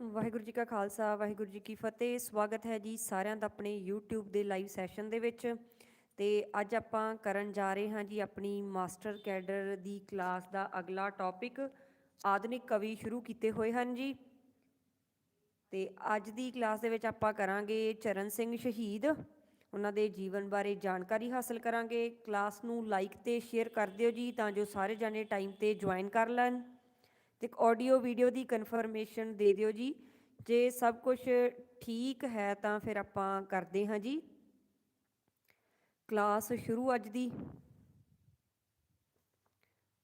ਵਾਹਿਗੁਰੂ ਜੀ ਕਾ ਖਾਲਸਾ, ਵਾਹਿਗੁਰੂ ਜੀ ਕੀ ਫਤਿਹ। ਸਵਾਗਤ ਹੈ ਜੀ ਸਾਰਿਆਂ ਦਾ ਆਪਣੇ YouTube ਦੇ ਲਾਈਵ ਸੈਸ਼ਨ ਦੇ ਵਿੱਚ। ਤੇ ਅੱਜ ਆਪਾਂ ਕਰਨ ਜਾ ਰਹੇ ਹਾਂ ਜੀ ਆਪਣੀ ਮਾਸਟਰ ਕੈਡਰ ਦੀ ਕਲਾਸ ਦਾ ਅਗਲਾ ਟੌਪਿਕ ਆਧੁਨਿਕ ਕਵੀ ਸ਼ੁਰੂ ਕੀਤੇ ਹੋਏ ਹਨ ਜੀ। ਤੇ ਅੱਜ ਦੀ ਕਲਾਸ ਦੇ ਵਿੱਚ ਆਪਾਂ ਕਰਾਂਗੇ ਚਰਨ ਸਿੰਘ ਸ਼ਹੀਦ। ਉਹਨਾਂ ਦੇ ਜੀਵਨ ਬਾਰੇ ਜਾਣਕਾਰੀ ਹਾਸਲ ਕਰਾਂਗੇ। ਕਲਾਸ ਨੂੰ ਲਾਈਕ ਤੇ ਸ਼ੇਅਰ ਕਰ ਦਿਓ ਜੀ ਤਾਂ ਜੋ ਸਾਰੇ ਜਾਣੇ ਟਾਈਮ ਤੇ ਜੁਆਇਨ ਕਰ ਲੈਣ। ਤੇ ਇੱਕ ਆਡੀਓ ਵੀਡੀਓ ਦੀ ਕਨਫਰਮੇਸ਼ਨ ਦੇ ਦਿਓ ਜੀ। ਜੇ ਸਭ ਕੁਝ ਠੀਕ ਹੈ ਤਾਂ ਫਿਰ ਆਪਾਂ ਕਰਦੇ ਹਾਂ ਜੀ। ਕਲਾਸ ਸ਼ੁਰੂ ਅੱਜ ਦੀ।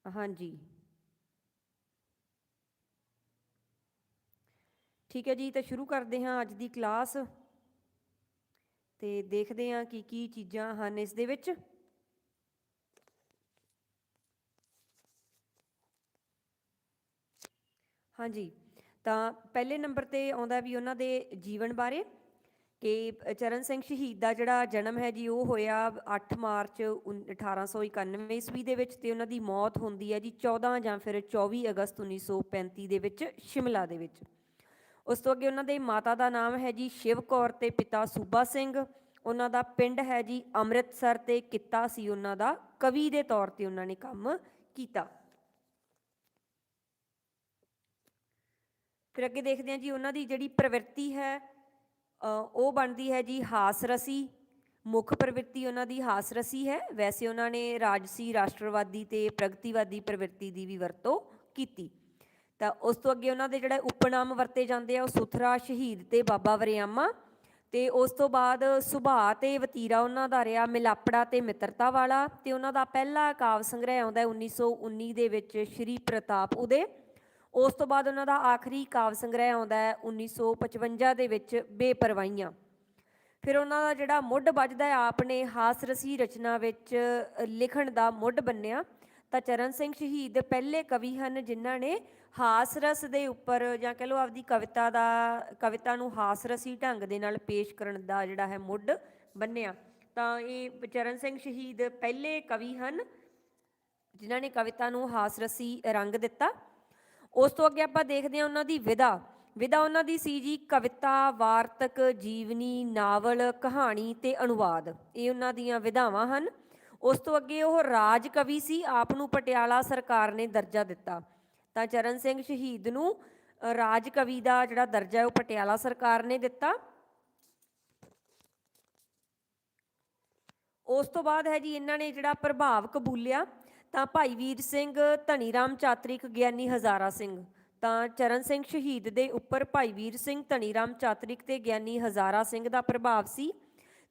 ਹਾਂਜੀ। ਠੀਕ ਹੈ ਜੀ, ਤਾਂ ਸ਼ੁਰੂ ਕਰਦੇ ਹਾਂ ਅੱਜ ਦੀ ਕਲਾਸ ਤੇ ਦੇਖਦੇ ਹਾਂ ਕੀ ਕੀ ਚੀਜ਼ਾਂ ਹਨ ਇਸ ਦੇ ਵਿੱਚ। ਹਾਂਜੀ। ਤਾਂ ਪਹਿਲੇ ਨੰਬਰ ਤੇ ਆਉਂਦਾ ਵੀ ਉਹਨਾਂ ਦੇ ਜੀਵਨ ਬਾਰੇ ਕਿ ਚਰਨ ਸਿੰਘ ਸ਼ਹੀਦ ਦਾ ਜਿਹੜਾ ਜਨਮ ਹੈ ਜੀ, ਉਹ ਹੋਇਆ 8 ਮਾਰਚ ਉਨ- 1891 ਈਸਵੀ ਦੇ ਵਿੱਚ ਤੇ ਉਹਨਾਂ ਦੀ ਮੌਤ ਹੁੰਦੀ ਹੈ ਜੀ 14 ਜਾਂ ਫਿਰ 24 ਅਗਸਤ 1935 ਦੇ ਵਿੱਚ ਸ਼ਿਮਲਾ ਦੇ ਵਿੱਚ। ਉਸ ਤੋਂ ਅੱਗੇ ਉਹਨਾਂ ਦੇ ਮਾਤਾ ਦਾ ਨਾਮ ਹੈ ਜੀ ਸ਼ਿਵ ਕੌਰ ਤੇ ਪਿਤਾ ਸੂਬਾ ਸਿੰਘ। ਉਹਨਾਂ ਦਾ ਪਿੰਡ ਹੈ ਜੀ ਅੰਮ੍ਰਿਤਸਰ ਤੇ ਕਿੱਤਾ ਸੀ ਉਹਨਾਂ ਦਾ। ਕਵੀ ਦੇ ਤੌਰ ਤੇ ਉਹਨਾਂ ਨੇ ਕੰਮ ਕੀਤਾ। ਫਿਰ ਅੱਗੇ ਦੇਖਦੇ ਹਾਂ ਜੀ, ਉਹਨਾਂ ਦੀ ਜਿਹੜੀ ਪ੍ਰਵਿਰਤੀ ਹੈ ਉਹ ਬਣਦੀ ਹੈ ਜੀ ਹਾਸ ਰਸੀ ਮੁੱਖ ਪ੍ਰਵਿਰਤੀ ਉਹਨਾਂ ਦੀ ਹਾਸ ਰਸੀ ਹੈ। ਵੈਸੇ ਉਹਨਾਂ ਨੇ ਰਾਜਸੀ, ਰਾਸ਼ਟਰਵਾਦੀ ਤੇ ਪ੍ਰਗਤੀਵਾਦੀ ਪ੍ਰਵਿਰਤੀ ਦੀ ਵੀ ਵਰਤੋਂ ਕੀਤੀ। ਤਾਂ ਉਸ ਤੋਂ ਅੱਗੇ ਉਹਨਾਂ ਦੇ ਜਿਹੜਾ ਉਪਨਾਮ ਵਰਤੇ ਜਾਂਦੇ ਆ, ਉਹ ਸੁਥਰਾ, ਸ਼ਹੀਦ ਤੇ ਬਾਬਾ ਵਰਿਆਮਾ ਤੇ ਉਸ ਤੋਂ ਬਾਅਦ ਸੁਭਾਅ ਤੇ ਵਤੀਰਾ ਉਹਨਾਂ ਦਾ ਰਿਹਾ, ਮਿਲਾਪੜਾ ਤੇ ਮਿੱਤਰਤਾ ਵਾਲਾ ਤੇ ਉਹਨਾਂ ਦਾ ਪਹਿਲਾ ਕਾਵ ਸੰਗ੍ਰਹਿ ਆਉਂਦਾ ਹੈ 1919 ਦੇ ਵਿੱਚ, ਸ਼੍ਰੀ ਪ੍ਰਤਾਪ ਉਦੇ। ਉਸ ਤੋਂ ਬਾਅਦ ਉਹਨਾਂ ਦਾ ਆਖਰੀ ਕਾਵ ਸੰਗ੍ਰਹਿ ਆਉਂਦਾ ਹੈ 1955 ਦੇ ਵਿੱਚ ਬੇਪਰਵਾਹੀਆਂ। ਫਿਰ ਉਹਨਾਂ ਦਾ ਜਿਹੜਾ ਮੁੱਢ ਵੱਜਦਾ ਹੈ ਆਪਨੇ ਹਾਸ ਰਸੀ ਰਚਨਾ ਵਿੱਚ ਲਿਖਣ ਦਾ ਮੁੱਢ ਬੰਨਿਆ। ਤਾਂ ਚਰਨ ਸਿੰਘ ਸ਼ਹੀਦ ਪਹਿਲੇ ਕਵੀ ਹਨ ਜਿਨ੍ਹਾਂ ਨੇ ਹਾਸ ਰਸ ਦੇ ਉੱਪਰ ਜਾਂ ਕਹ ਲਓ ਆਪਦੀ ਕਵਿਤਾ ਦਾ, ਕਵਿਤਾ ਨੂੰ ਹਾਸ ਰਸੀ ਢੰਗ ਦੇ ਨਾਲ ਪੇਸ਼ ਕਰਨ ਦਾ ਜਿਹੜਾ ਹੈ ਮੁੱਢ ਬੰਨਿਆ। ਤਾਂ ਇਹ ਚਰਨ ਸਿੰਘ ਸ਼ਹੀਦ ਪਹਿਲੇ ਕਵੀ ਹਨ ਜਿਨ੍ਹਾਂ ਨੇ ਕਵਿਤਾ ਨੂੰ ਹਾਸ ਰਸੀ ਰੰਗ ਦਿੱਤਾ। ਉਸ ਤੋਂ ਅੱਗੇ ਆਪਾਂ ਦੇਖਦੇ ਹਾਂ ਉਹਨਾਂ ਦੀ ਵਿਧਾ ਵਿਧਾ ਉਹਨਾਂ ਦੀ ਸੀ ਜੀ ਕਵਿਤਾ, ਵਾਰਤਕ, ਜੀਵਨੀ, ਨਾਵਲ, ਕਹਾਣੀ ਤੇ ਅਨੁਵਾਦ। ਇਹ ਉਹਨਾਂ ਦੀਆਂ ਵਿਧਾਵਾਂ ਹਨ। ਉਸ ਤੋਂ ਅੱਗੇ ਉਹ ਰਾਜ ਕਵੀ ਸੀ। ਆਪ ਨੂੰ ਪਟਿਆਲਾ ਸਰਕਾਰ ਨੇ ਦਰਜਾ ਦਿੱਤਾ। ਤਾਂ ਚਰਨ ਸਿੰਘ ਸ਼ਹੀਦ ਨੂੰ ਰਾਜ ਕਵੀ ਦਾ ਜਿਹੜਾ ਦਰਜਾ ਹੈ ਉਹ ਪਟਿਆਲਾ ਸਰਕਾਰ ਨੇ ਦਿੱਤਾ। ਉਸ ਤੋਂ ਬਾਅਦ ਹੈ ਜੀ ਇਹਨਾਂ ਨੇ ਜਿਹੜਾ ਪ੍ਰਭਾਵ ਕਬੂਲਿਆ। ਤਾਂ ਭਾਈ ਵੀਰ ਸਿੰਘ ਧਨੀ ਰਾਮ ਚਾਤਰਿਕ ਗਿਆਨੀ ਹਜ਼ਾਰਾ ਸਿੰਘ, ਤਾਂ ਚਰਨ ਸਿੰਘ ਸ਼ਹੀਦ ਦੇ ਉੱਪਰ ਭਾਈ ਵੀਰ ਸਿੰਘ ਧਨੀ ਰਾਮ ਚਾਤਰਿਕ ਤੇ ਗਿਆਨੀ ਹਜ਼ਾਰਾ ਸਿੰਘ ਦਾ ਪ੍ਰਭਾਵ ਸੀ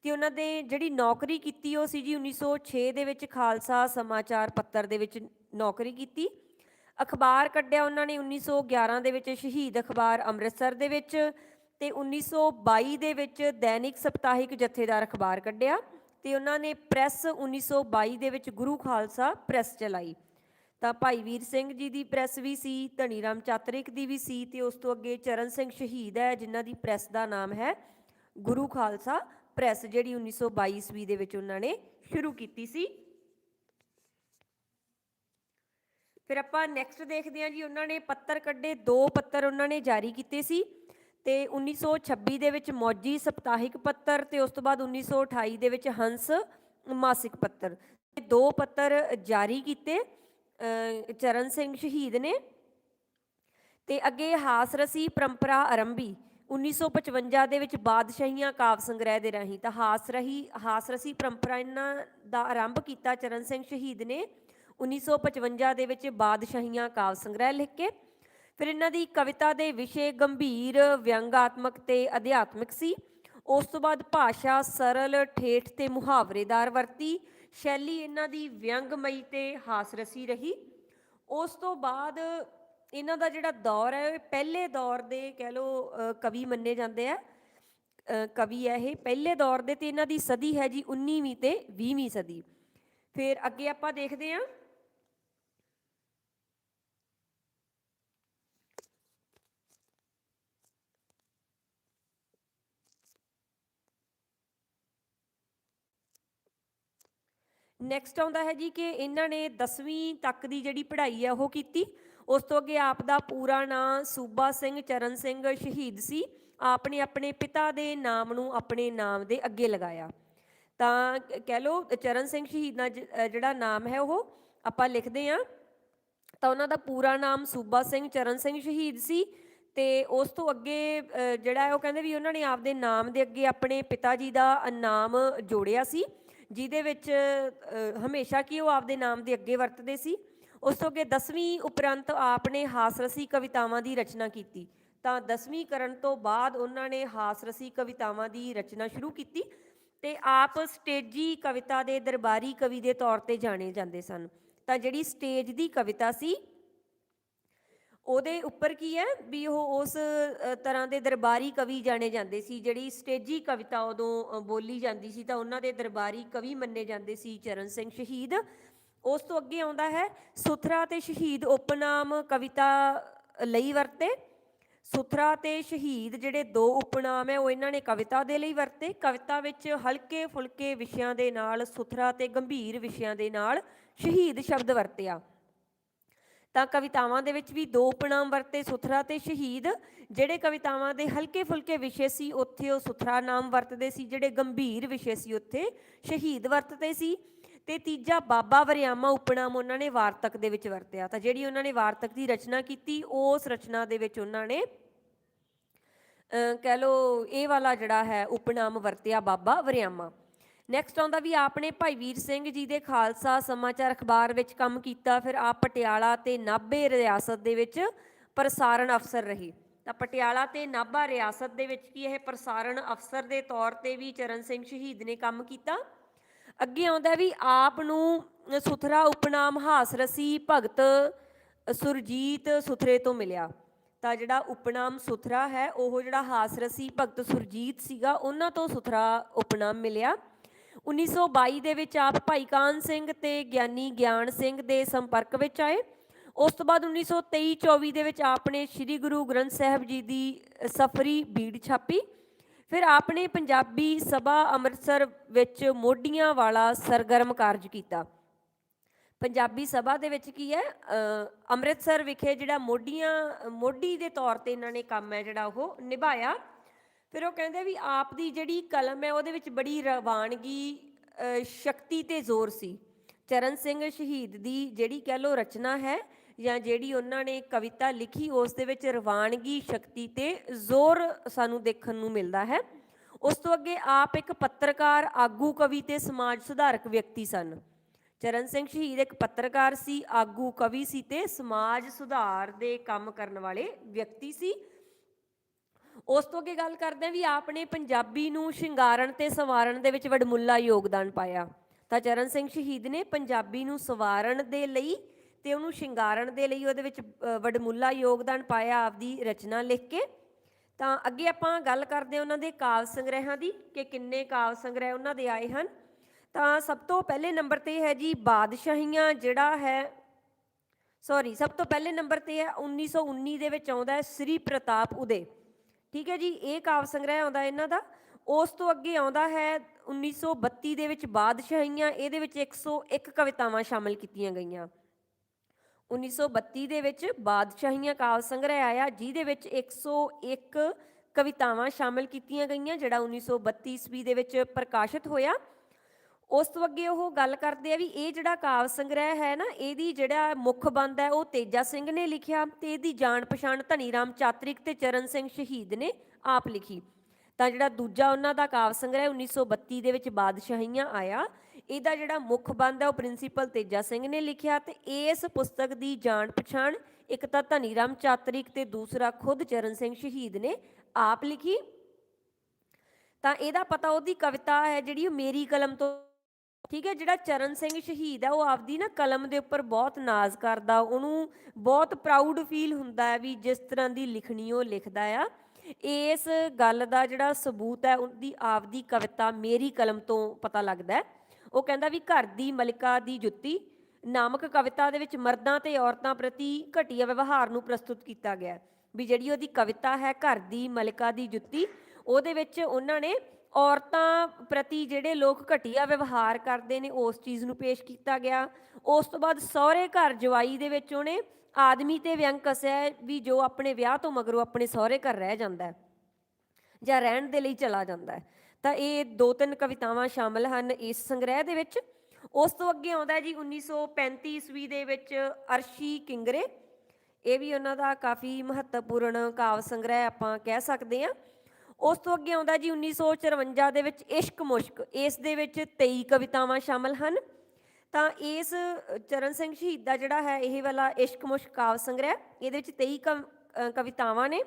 ਤੇ ਉਹਨਾਂ ਦੇ ਜਿਹੜੀ ਨੌਕਰੀ ਕੀਤੀ ਉਹ ਸੀ ਜੀ 1906 ਦੇ ਵਿੱਚ ਖਾਲਸਾ ਸਮਾਚਾਰ ਪੱਤਰ ਦੇ ਵਿੱਚ ਨੌਕਰੀ ਕੀਤੀ। ਅਖਬਾਰ ਕੱਢਿਆ ਉਹਨਾਂ ਨੇ 1911 ਦੇ ਵਿੱਚ ਸ਼ਹੀਦ ਅਖਬਾਰ ਅੰਮ੍ਰਿਤਸਰ ਦੇ ਵਿੱਚ ਤੇ 1922 ਦੇ ਵਿੱਚ ਦੈਨਿਕ ਸਪਤਾਹਿਕ ਜਥੇਦਾਰ ਅਖਬਾਰ ਕੱਢਿਆ। ਤੇ ਉਹਨਾਂ ਨੇ ਪ੍ਰੈਸ 1922 ਦੇ ਵਿੱਚ ਗੁਰੂ ਖਾਲਸਾ ਪ੍ਰੈਸ ਚਲਾਈ। ਤਾਂ ਭਾਈ ਵੀਰ ਸਿੰਘ ਜੀ ਦੀ ਪ੍ਰੈਸ ਵੀ ਸੀ, ਧਨੀ ਰਾਮ ਚਾਤਰਿਕ ਦੀ ਵੀ ਸੀ ਤੇ ਉਸ ਤੋਂ ਅੱਗੇ ਚਰਨ ਸਿੰਘ ਸ਼ਹੀਦ ਹੈ, ਜਿਨ੍ਹਾਂ ਦੀ ਪ੍ਰੈਸ ਦਾ ਨਾਮ ਹੈ ਗੁਰੂ ਖਾਲਸਾ ਪ੍ਰੈਸ, ਜਿਹੜੀ 1922 ਈਸਵੀ ਦੇ ਵਿੱਚ ਉਹਨਾਂ ਨੇ ਸ਼ੁਰੂ ਕੀਤੀ ਸੀ। ਫਿਰ ਆਪਾਂ ਨੈਕਸਟ ਦੇਖਦੇ ਹਾਂ ਜੀ, ਉਹਨਾਂ ਨੇ ਪੱਤਰ ਕੱਢੇ, ਦੋ ਪੱਤਰ ਉਹਨਾਂ ਨੇ ਜਾਰੀ ਕੀਤੇ ਸੀ। ਤੇ 1926 ਦੇ ਵਿੱਚ ਮੌਜੀ ਸਪਤਾਹਿਕ ਪੱਤਰ ਤੇ ਉਸ ਤੋਂ ਬਾਅਦ 1928 ਦੇ ਵਿੱਚ ਹੰਸ ਮਾਸਿਕ ਪੱਤਰ। ਦੋ ਪੱਤਰ ਜਾਰੀ ਕੀਤੇ ਚਰਨ ਸਿੰਘ ਸ਼ਹੀਦ ਨੇ। ਤੇ ਅੱਗੇ ਹਾਸ ਰਸੀ ਪਰੰਪਰਾ ਆਰੰਭੀ 1955 ਦੇ ਵਿੱਚ ਬਾਦਸ਼ਾਹੀਆਂ ਕਾਵ ਸੰਗ੍ਰਹਿ ਦੇ ਰਾਹੀਂ। ਤਾਂ ਹਾਸ ਰਹੀ, ਹਾਸ ਰਸੀ ਪਰੰਪਰਾ ਇਹਨਾਂ ਦਾ ਆਰੰਭ ਕੀਤਾ ਚਰਨ ਸਿੰਘ ਸ਼ਹੀਦ ਨੇ। 1955 ਦੇ ਵਿੱਚ ਬਾਦਸ਼ਾਹੀਆਂ ਕਾਵ ਸੰਗ੍ਰਹਿ ਲਿਖ ਕੇ ਫਿਰ ਇਹਨਾਂ ਦੀ ਕਵਿਤਾ ਦੇ ਵਿਸ਼ੇ ਗੰਭੀਰ, ਵਿਅੰਗਾਤਮਕ ਤੇ ਅਧਿਆਤਮਿਕ ਸੀ। ਉਸ ਤੋਂ ਬਾਅਦ ਭਾਸ਼ਾ ਸਰਲ, ਠੇਠ ਤੇ ਮੁਹਾਵਰੇਦਾਰ ਵਰਤੀ। ਸ਼ੈਲੀ ਇਹਨਾਂ ਦੀ ਵਿਅੰਗਮਈ ਤੇ ਹਾਸਰਸੀ ਰਹੀ। ਉਸ ਤੋਂ ਬਾਅਦ ਇਹਨਾਂ ਦਾ ਜਿਹੜਾ ਦੌਰ ਹੈ ਪਹਿਲੇ ਦੌਰ ਦੇ ਕਹਿ ਲਓ ਕਵੀ ਮੰਨੇ ਜਾਂਦੇ ਆ। ਕਵੀ ਹੈ ਇਹ। ਪਹਿਲੇ ਦੌਰ ਦੇ ਤੇ ਇਹਨਾਂ ਦੀ ਸਦੀ ਹੈ ਜੀ 19ਵੀਂ ਤੇ 20ਵੀਂ ਸਦੀ। ਫਿਰ ਅੱਗੇ ਆਪਾਂ ਦੇਖਦੇ ਹਾਂ। ਨੈਕਸਟ ਆਉਂਦਾ ਹੈ ਜੀ ਕਿ ਇਹਨਾਂ ਨੇ 10ਵੀਂ ਤੱਕ ਦੀ ਜਿਹੜੀ ਪੜ੍ਹਾਈ ਹੈ ਉਹ ਕੀਤੀ। ਉਸ ਤੋਂ ਅੱਗੇ ਆਪ ਦਾ ਪੂਰਾ ਨਾਂ ਸੂਬਾ ਸਿੰਘ ਚਰਨ ਸਿੰਘ ਸ਼ਹੀਦ ਸੀ। ਆਪ ਨੇ ਆਪਣੇ ਪਿਤਾ ਦੇ ਨਾਮ ਨੂੰ ਆਪਣੇ ਨਾਮ ਦੇ ਅੱਗੇ ਲਗਾਇਆ। ਤਾਂ ਕਹਿ ਲਓ, ਚਰਨ ਸਿੰਘ ਸ਼ਹੀਦ ਦਾ ਜਿਹੜਾ ਨਾਮ ਹੈ ਉਹ ਆਪਾਂ ਲਿਖਦੇ ਹਾਂ। ਤਾਂ ਉਹਨਾਂ ਦਾ ਪੂਰਾ ਨਾਮ ਸੂਬਾ ਸਿੰਘ ਚਰਨ ਸਿੰਘ ਸ਼ਹੀਦ ਸੀ ਤੇ ਉਸ ਤੋਂ ਅੱਗੇ ਜਿਹੜਾ ਹੈ ਉਹ ਕਹਿੰਦੇ ਵੀ ਉਹਨਾਂ ਨੇ ਆਪਦੇ ਨਾਮ ਦੇ ਅੱਗੇ ਆਪਣੇ ਪਿਤਾ ਜੀ ਦਾ ਨਾਮ ਜੋੜਿਆ ਸੀ। ਜਿਹਦੇ ਵਿੱਚ ਹਮੇਸ਼ਾ ਕੀ ਉਹ ਆਪਦੇ ਨਾਮ ਦੇ ਅੱਗੇ ਵਰਤਦੇ ਸੀ। ਉਸ ਤੋਂ ਅੱਗੇ 10ਵੀਂ ਉਪਰੰਤ ਆਪ ਨੇ ਹਾਸਰਸੀ ਕਵਿਤਾਵਾਂ ਦੀ ਰਚਨਾ ਕੀਤੀ। ਤਾਂ 10ਵੀਂ ਕਰਨ ਤੋਂ ਬਾਅਦ ਉਹਨਾਂ ਨੇ ਹਾਸਰਸੀ ਕਵਿਤਾਵਾਂ ਦੀ ਰਚਨਾ ਸ਼ੁਰੂ ਕੀਤੀ ਤੇ ਆਪ ਸਟੇਜੀ ਕਵਿਤਾ ਦੇ ਦਰਬਾਰੀ ਕਵੀ ਦੇ ਤੌਰ ਤੇ ਜਾਣੇ ਜਾਂਦੇ ਸਨ। ਤਾਂ ਜਿਹੜੀ ਸਟੇਜ ਦੀ ਕਵਿਤਾ ਸੀ ਉਹਦੇ ਉੱਪਰ ਕੀ ਹੈ ਵੀ ਉਹ ਉਸ ਤਰ੍ਹਾਂ ਦੇ ਦਰਬਾਰੀ ਕਵੀ ਜਾਣੇ ਜਾਂਦੇ ਸੀ, ਜਿਹੜੀ ਸਟੇਜੀ ਕਵਿਤਾ ਉਦੋਂ ਬੋਲੀ ਜਾਂਦੀ ਸੀ ਤਾਂ ਉਹਨਾਂ ਦੇ ਦਰਬਾਰੀ ਕਵੀ ਮੰਨੇ ਜਾਂਦੇ ਸੀ ਚਰਨ ਸਿੰਘ ਸ਼ਹੀਦ। ਉਸ ਤੋਂ ਅੱਗੇ ਆਉਂਦਾ ਹੈ, ਸੁਥਰਾ ਤੇ ਸ਼ਹੀਦ ਉਪਨਾਮ ਕਵਿਤਾ ਲਈ ਵਰਤੇ। ਸੁਥਰਾ ਤੇ ਸ਼ਹੀਦ ਜਿਹੜੇ ਦੋ ਉਪਨਾਮ ਹੈ, ਉਹ ਇਹਨਾਂ ਨੇ ਕਵਿਤਾ ਦੇ ਲਈ ਵਰਤੇ। ਕਵਿਤਾ ਵਿੱਚ ਹਲਕੇ ਫੁਲਕੇ ਵਿਸ਼ਿਆਂ ਦੇ ਨਾਲ, ਸੁਥਰਾ ਤੇ ਗੰਭੀਰ ਵਿਸ਼ਿਆਂ ਦੇ ਨਾਲ ਸ਼ਹੀਦ ਸ਼ਬਦ ਵਰਤਿਆ। ਤਾਂ ਕਵਿਤਾਵਾਂ ਦੇ ਵਿੱਚ ਵੀ ਦੋ ਉਪਨਾਮ ਵਰਤੇ, ਸੁਥਰਾ ਤੇ ਸ਼ਹੀਦ। ਜਿਹੜੇ ਕਵਿਤਾਵਾਂ ਦੇ ਹਲਕੇ ਫੁਲਕੇ ਵਿਸ਼ੇ ਸੀ, ਉੱਥੇ ਉਹ ਸੁਥਰਾ ਨਾਮ ਵਰਤਦੇ ਸੀ, ਜਿਹੜੇ ਗੰਭੀਰ ਵਿਸ਼ੇ ਸੀ ਉੱਥੇ, ਸ਼ਹੀਦ ਵਰਤਦੇ ਸੀ। ਤੇ ਤੀਜਾ ਬਾਬਾ ਵਰਿਆਮਾ ਉਪਨਾਮ ਉਹਨਾਂ ਨੇ ਵਾਰਤਕ ਦੇ ਵਿੱਚ ਵਰਤਿਆ। ਤਾਂ ਜਿਹੜੀ ਉਹਨਾਂ ਨੇ ਵਾਰਤਕ ਦੀ ਰਚਨਾ ਕੀਤੀ, ਉਸ ਰਚਨਾ ਦੇ ਵਿੱਚ ਉਹਨਾਂ ਨੇ ਕਹਿ ਲੋ ਇਹ ਵਾਲਾ ਜਿਹੜਾ ਹੈ, ਉਪਨਾਮ ਵਰਤਿਆ ਬਾਬਾ ਵਰਿਆਮਾ। ਨੈਕਸਟ ਆਉਂਦਾ ਵੀ ਆਪਨੇ ਭਾਈ ਵੀਰ ਸਿੰਘ ਜੀ ਦੇ ਖਾਲਸਾ ਸਮਾਚਾਰ ਅਖਬਾਰ ਵਿੱਚ ਕੰਮ ਕੀਤਾ, ਫਿਰ ਆਪ ਪਟਿਆਲਾ ਤੇ ਨਾਭੇ ਰਿਆਸਤ ਦੇ ਵਿੱਚ ਪ੍ਰਸਾਰਣ ਅਫਸਰ ਰਹੇ। ਤਾਂ ਪਟਿਆਲਾ ਤੇ ਨਾਭਾ ਰਿਆਸਤ ਦੇ ਵਿੱਚ ਕੀ ਇਹ ਪ੍ਰਸਾਰਣ ਅਫਸਰ ਦੇ ਤੌਰ ਤੇ ਵੀ ਚਰਨ ਸਿੰਘ ਸ਼ਹੀਦ ਨੇ ਕੰਮ ਕੀਤਾ? ਅੱਗੇ ਆਉਂਦਾ ਵੀ ਆਪ ਨੂੰ ਸੁਥਰਾ ਉਪਨਾਮ ਹਾਸਰਸੀ ਭਗਤ ਸੁਰਜੀਤ ਸੁਥਰੇ ਤੋਂ ਮਿਲਿਆ। ਤਾਂ ਜਿਹੜਾ ਉਪਨਾਮ ਸੁਥਰਾ ਹੈ, ਉਹ ਜਿਹੜਾ ਹਾਸਰਸੀ ਭਗਤ ਸੁਰਜੀਤ ਸੀਗਾ, ਉਹਨਾਂ ਤੋਂ ਸੁਥਰਾ ਉਪਨਾਮ ਮਿਲਿਆ। 1922 ਦੇ ਵਿੱਚ ਆਪ ਭਾਈ ਕਾਨ ਸਿੰਘ ਤੇ ਗਿਆਨੀ ਗਿਆਨ ਸਿੰਘ ਦੇ ਸੰਪਰਕ ਵਿੱਚ ਆਏ। ਉਸ ਤੋਂ ਬਾਅਦ 1923-24 ਦੇ ਵਿੱਚ ਆਪ ਨੇ ਸ੍ਰੀ ਗੁਰੂ ਗ੍ਰੰਥ ਸਾਹਿਬ ਜੀ ਦੀ ਸਫਰੀ ਬੀੜ ਛਾਪੀ। ਫਿਰ ਆਪ ਨੇ ਪੰਜਾਬੀ ਸਭਾ ਅੰਮ੍ਰਿਤਸਰ ਵਿੱਚ ਮੋਢੀਆਂ ਵਾਲਾ ਸਰਗਰਮ ਕਾਰਜ ਕੀਤਾ। ਪੰਜਾਬੀ ਸਭਾ ਦੇ ਵਿੱਚ ਕੀ ਹੈ ਅ, ਅੰਮ੍ਰਿਤਸਰ ਵਿਖੇ ਜਿਹੜਾ ਮੋਢੀਆਂ ਮੋਢੀ ਦੇ ਤੌਰ ਤੇ ਇਹਨਾਂ ਨੇ ਕੰਮ ਹੈ ਜਿਹੜਾ ਉਹ ਨਿਭਾਇਆ। ਫਿਰ ਉਹ ਕਹਿੰਦੇ ਵੀ ਆਪ ਦੀ ਜਿਹੜੀ ਕਲਮ ਹੈ, ਉਹਦੇ ਵਿੱਚ ਬੜੀ ਰਵਾਨਗੀ ਸ਼ਕਤੀ ਤੇ ਜ਼ੋਰ ਸੀ। ਚਰਨ ਸਿੰਘ ਸ਼ਹੀਦ ਦੀ ਜਿਹੜੀ ਕਹਿ ਲੋ ਰਚਨਾ ਹੈ ਜਾਂ ਜਿਹੜੀ ਉਹਨਾਂ ਨੇ ਕਵਿਤਾ ਲਿਖੀ, ਉਸ ਦੇ ਵਿੱਚ ਰਵਾਨਗੀ, ਸ਼ਕਤੀ ਤੇ ਜ਼ੋਰ ਸਾਨੂੰ ਦੇਖਣ ਨੂੰ ਮਿਲਦਾ ਹੈ। ਉਸ ਤੋਂ ਅੱਗੇ ਆਪ ਇੱਕ ਪੱਤਰਕਾਰ, ਆਗੂ ਕਵੀ ਤੇ ਸਮਾਜ ਸੁਧਾਰਕ ਵਿਅਕਤੀ ਸਨ। ਚਰਨ ਸਿੰਘ ਸ਼ਹੀਦ ਇੱਕ ਪੱਤਰਕਾਰ ਸੀ, ਆਗੂ ਕਵੀ ਸੀ ਤੇ ਸਮਾਜ ਸੁਧਾਰ ਦੇ ਕੰਮ ਕਰਨ ਵਾਲੇ ਵਿਅਕਤੀ ਸੀ। ਉਸ ਤੋਂ ਅੱਗੇ ਗੱਲ ਕਰਦੇ ਹਾਂ ਵੀ ਆਪ ਨੇ ਪੰਜਾਬੀ ਨੂੰ ਸ਼ਿੰਗਾਰਨ ਤੇ ਸਵਾਰਨ ਦੇ ਵਿੱਚ ਵਡਮੁੱਲਾ ਯੋਗਦਾਨ ਪਾਇਆ। ਤਾਂ ਚਰਨ ਸਿੰਘ ਸ਼ਹੀਦ ਨੇ ਪੰਜਾਬੀ ਨੂੰ ਸਵਾਰਨ ਦੇ ਲਈ ਤੇ ਉਹਨੂੰ ਸ਼ਿੰਗਾਰਨ ਦੇ ਲਈ ਉਹਦੇ ਵਿੱਚ ਵਡਮੁੱਲਾ ਯੋਗਦਾਨ ਪਾਇਆ ਆਪਦੀ ਰਚਨਾ ਲਿਖ ਕੇ। ਤਾਂ ਅੱਗੇ ਆਪਾਂ ਗੱਲ ਕਰਦੇ ਹਾਂ ਉਹਨਾਂ ਦੇ ਕਾਵ ਸੰਗ੍ਰਹਿਾਂ ਦੀ ਕਿ ਕਿੰਨੇ ਕਾਵ ਸੰਗ੍ਰਹਿ ਉਹਨਾਂ ਦੇ ਆਏ ਹਨ। ਤਾਂ ਸਭ ਤੋਂ ਪਹਿਲੇ ਨੰਬਰ ਤੇ ਹੈ ਜੀ ਬਾਦਸ਼ਾਹੀਆਂ, ਜਿਹੜਾ ਹੈ ਸੌਰੀ ਸਭ ਤੋਂ ਪਹਿਲੇ ਨੰਬਰ ਤੇ ਹੈ 1919 ਦੇ ਵਿੱਚ ਆਉਂਦਾ ਹੈ ਸ੍ਰੀ ਪ੍ਰਤਾਪ ਉਦੇ। ਠੀਕ ਹੈ ਜੀ, ਇਹ ਕਾਵ ਸੰਗ੍ਰਹਿ ਆਉਂਦਾ ਇਹਨਾਂ ਦਾ। ਉਸ ਤੋਂ ਅੱਗੇ ਆਉਂਦਾ ਹੈ 1932 ਦੇ ਵਿੱਚ ਬਾਦਸ਼ਾਹੀਆਂ, ਇਹਦੇ ਵਿੱਚ 101 ਕਵਿਤਾਵਾਂ ਸ਼ਾਮਿਲ ਕੀਤੀਆਂ ਗਈਆਂ। 1932 ਦੇ ਵਿੱਚ ਬਾਦਸ਼ਾਹੀਆਂ ਕਾਵ ਸੰਗ੍ਰਹਿ ਆਇਆ, ਜਿਹਦੇ ਵਿੱਚ 101 ਕਵਿਤਾਵਾਂ ਸ਼ਾਮਿਲ ਕੀਤੀਆਂ ਗਈਆਂ, ਜਿਹੜਾ 1932 ਈਸਵੀ ਦੇ ਵਿੱਚ ਪ੍ਰਕਾਸ਼ਿਤ ਹੋਇਆ। ਉਸ ਤੋਂ ਅੱਗੇ ਉਹ ਗੱਲ ਕਰਦੇ ਆ ਵੀ ਇਹ ਜਿਹੜਾ ਕਾਵ ਸੰਗ੍ਰਹਿ ਹੈ ਨਾ, ਇਹਦੀ ਜਿਹੜਾ ਮੁੱਖ ਬੰਦ ਹੈ ਉਹ ਤੇਜਾ ਸਿੰਘ ਨੇ ਲਿਖਿਆ ਤੇ ਇਹਦੀ ਜਾਣ ਪਛਾਣ ਧਨੀ ਰਾਮ ਚਾਤ੍ਰਿਕ ਤੇ ਚਰਨ ਸਿੰਘ ਸ਼ਹੀਦ ਨੇ ਆਪ ਲਿਖੀ। ਤਾਂ ਜਿਹੜਾ ਦੂਜਾ ਉਹਨਾਂ ਦਾ ਕਾਵ ਸੰਗ੍ਰਹਿ 1932 ਦੇ ਵਿੱਚ ਬਾਦਸ਼ਾਹੀਆਂ ਆਇਆ, ਇਹਦਾ ਜਿਹੜਾ ਮੁੱਖ ਬੰਦ ਹੈ ਉਹ ਪ੍ਰਿੰਸੀਪਲ ਤੇਜਾ ਸਿੰਘ ਨੇ ਲਿਖਿਆ ਤੇ ਇਸ ਪੁਸਤਕ ਦੀ ਜਾਣ ਪਛਾਣ ਇੱਕ ਤਾਂ ਧਨੀ ਰਾਮ ਚਾਤ੍ਰਿਕ ਤੇ ਦੂਸਰਾ ਖੁਦ ਚਰਨ ਸਿੰਘ ਸ਼ਹੀਦ ਨੇ ਆਪ ਲਿਖੀ। ਤਾਂ ਇਹਦਾ ਪਤਾ ਉਹਦੀ ਕਵਿਤਾ ਹੈ ਜਿਹੜੀ ਉਹ ਮੇਰੀ ਕਲਮ ਤੋਂ ਠੀਕ ਹੈ, ਜਿਹੜਾ ਚਰਨ ਸਿੰਘ ਸ਼ਹੀਦ ਹੈ ਉਹ ਆਪਦੀ ਨਾ ਕਲਮ ਦੇ ਉੱਪਰ ਬਹੁਤ ਨਾਜ਼ ਕਰਦਾ, ਉਹਨੂੰ ਬਹੁਤ ਪ੍ਰਾਊਡ ਫੀਲ ਹੁੰਦਾ ਹੈ ਵੀ ਜਿਸ ਤਰ੍ਹਾਂ ਦੀ ਲਿਖਣੀ ਉਹ ਲਿਖਦਾ ਆ। ਇਸ ਗੱਲ ਦਾ ਜਿਹੜਾ ਸਬੂਤ ਹੈ, ਉਹਦੀ ਆਪਦੀ ਕਵਿਤਾ ਮੇਰੀ ਕਲਮ ਤੋਂ ਪਤਾ ਲੱਗਦਾ ਹੈ। ਉਹ ਕਹਿੰਦਾ ਵੀ ਘਰ ਦੀ ਮਲਿਕਾ ਦੀ ਜੁੱਤੀ ਨਾਮਕ ਕਵਿਤਾ ਦੇ ਵਿੱਚ ਮਰਦਾਂ ਤੇ ਔਰਤਾਂ ਪ੍ਰਤੀ ਘਟੀਆ ਵਿਵਹਾਰ ਨੂੰ ਪ੍ਰਸਤੁਤ ਕੀਤਾ ਗਿਆ ਵੀ ਜਿਹੜੀ ਉਹਦੀ ਕਵਿਤਾ ਹੈ, ਘਰ ਦੀ ਮਲਿਕਾ ਦੀ ਜੁੱਤੀ, ਉਹਦੇ ਵਿੱਚ ਉਹਨਾਂ ਨੇ ਔਰਤਾਂ ਪ੍ਰਤੀ ਜਿਹੜੇ ਲੋਕ ਘਟੀਆ ਵਿਵਹਾਰ ਕਰਦੇ ਨੇ, ਉਸ ਚੀਜ਼ ਨੂੰ ਪੇਸ਼ ਕੀਤਾ ਗਿਆ। ਉਸ ਤੋਂ ਬਾਅਦ ਸਹੁਰੇ ਘਰ ਜਵਾਈ ਦੇ ਵਿੱਚ ਉਹਨੇ ਆਦਮੀ ਤੇ ਵਿਅੰਗ ਕਸਿਆ ਹੈ ਵੀ ਜੋ ਆਪਣੇ ਵਿਆਹ ਤੋਂ ਮਗਰੋਂ ਆਪਣੇ ਸਹੁਰੇ ਘਰ ਰਹਿ ਜਾਂਦਾ ਹੈ ਜਾਂ ਰਹਿਣ ਦੇ ਲਈ ਚਲਾ ਜਾਂਦਾ ਹੈ। ਤਾਂ ਇਹ ਦੋ ਤਿੰਨ ਕਵਿਤਾਵਾਂ ਸ਼ਾਮਲ ਹਨ ਇਸ ਸੰਗ੍ਰਹਿ ਦੇ ਵਿੱਚ। ਉਸ ਤੋਂ ਅੱਗੇ ਆਉਂਦਾ ਹੈ ਜੀ 1935 ਈਸਵੀ ਦੇ ਵਿੱਚ ਅਰਸ਼ੀ ਕਿੰਗਰੇ। ਇਹ ਵੀ ਉਹਨਾਂ ਦਾ ਕਾਫੀ ਮਹੱਤਵਪੂਰਨ ਕਾਵਿ ਸੰਗ੍ਰਹਿ ਆਪਾਂ ਕਹਿ ਸਕਦੇ ਹਾਂ। ਉਸ ਤੋਂ ਅੱਗੇ ਆਉਂਦਾ ਜੀ 1954 ਦੇ ਵਿੱਚ ਇਸ਼ਕ ਮੁਸ਼ਕ। ਇਸ ਦੇ ਵਿੱਚ 23 ਕਵਿਤਾਵਾਂ ਸ਼ਾਮਲ ਹਨ। ਤਾਂ ਇਸ ਚਰਨ ਸਿੰਘ ਸ਼ਹੀਦ ਦਾ ਜਿਹੜਾ ਹੈ, ਇਹ ਵਾਲਾ ਇਸ਼ਕ ਮੁਸ਼ਕ ਕਾਵ ਸੰਗ੍ਰਹਿ, ਇਹਦੇ ਵਿੱਚ 23 ਕਵ- ਕਵਿਤਾਵਾਂ ਨੇ।